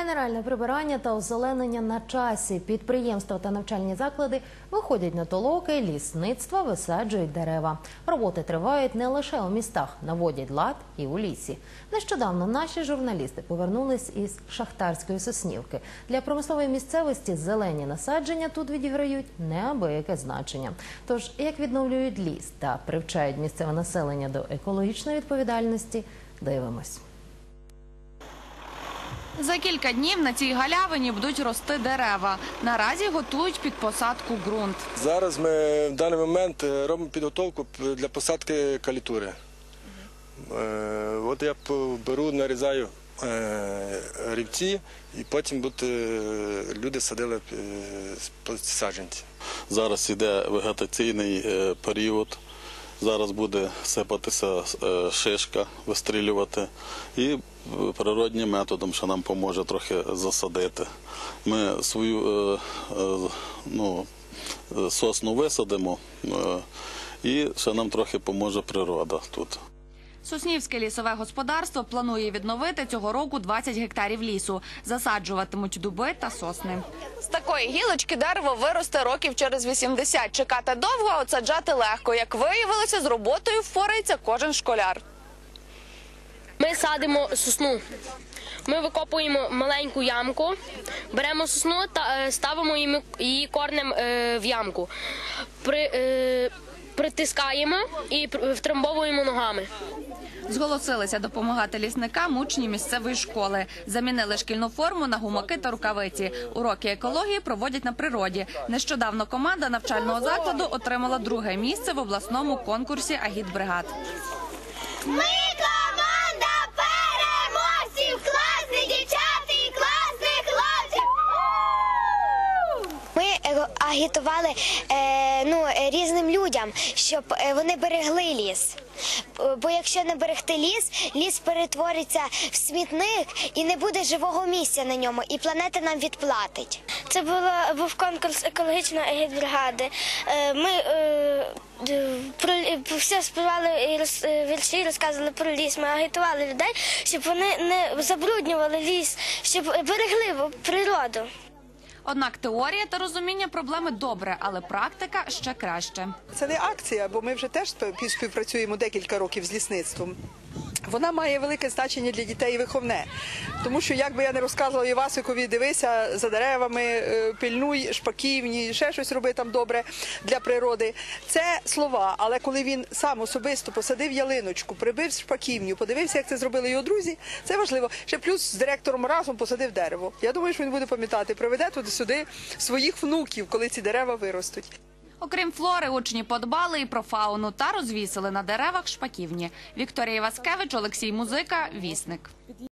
Генеральне прибирання та озеленення на часі. Підприємства та навчальні заклади виходять на толоки, лісництва висаджують дерева. Роботи тривають не лише у містах, наводять лад і у лісі. Нещодавно наші журналісти повернулись із шахтарської соснівки. Для промислової місцевості зелені насадження тут відіграють неабияке значення. Тож як відновлюють ліс та привчають місцеве населення до екологічної відповідальності, дивимось. За кілька днів на цій галявині будуть рости дерева. Наразі готують під посадку ґрунт. Зараз ми в даний момент е, робимо підготовку для посадки калітури. Е, От я беру, нарізаю е, рівці і потім будуть люди садили саджанці. Зараз іде вегетаційний період. Зараз буде сипатися е, шишка, вистрілювати. І е, природнім методом, що нам поможе трохи засадити. Ми свою е, ну, сосну висадимо, і ще нам трохи поможе природа тут. Соснівське лісове господарство планує відновити цього року 20 гектарів лісу. Засаджуватимуть дуби та сосни. З такої гілочки дерево виросте років через 80. Чекати довго, а от саджати легко. Як виявилося, з роботою впорається кожен школяр. Ми садимо сосну. Ми викопуємо маленьку ямку, беремо сосну та е, ставимо її, корнем е, в ямку. При, е, притискаємо і втрамбовуємо ногами. Зголосилися допомагати лісникам учні місцевої школи. Замінили шкільну форму на гумаки та рукавиці. Уроки екології проводять на природі. Нещодавно команда навчального закладу отримала друге місце в обласному конкурсі агітбригад. Ми агітували е, ну, різним людям, щоб е, вони берегли ліс. Бо якщо не берегти ліс, ліс перетвориться в смітник і не буде живого місця на ньому, і планета нам відплатить. Це було, був конкурс екологічної агітбригади. Е, Ми е, про все співали і роз- е, вірші, розказували про ліс. Ми агітували людей, щоб вони не забруднювали ліс, щоб берегли природу. Однак теорія та розуміння проблеми добре, але практика ще краще. Це не акція, бо ми вже теж спів- співпрацюємо декілька років з лісництвом. Вона має велике значення для дітей виховне, тому що як би я не розказувала Івасикові, дивися за деревами, е, пильнуй шпаківні, ще щось роби там добре для природи. Це слова, але коли він сам особисто посадив ялиночку, прибив шпаківню, подивився, як це зробили його друзі, це важливо. Ще плюс з директором разом посадив дерево. Я думаю, що він буде пам'ятати, приведе туди сюди своїх внуків, коли ці дерева виростуть. Окрім флори, учні подбали і про фауну та розвісили на деревах шпаківні. Вікторія Васкевич, Олексій Музика, Вісник.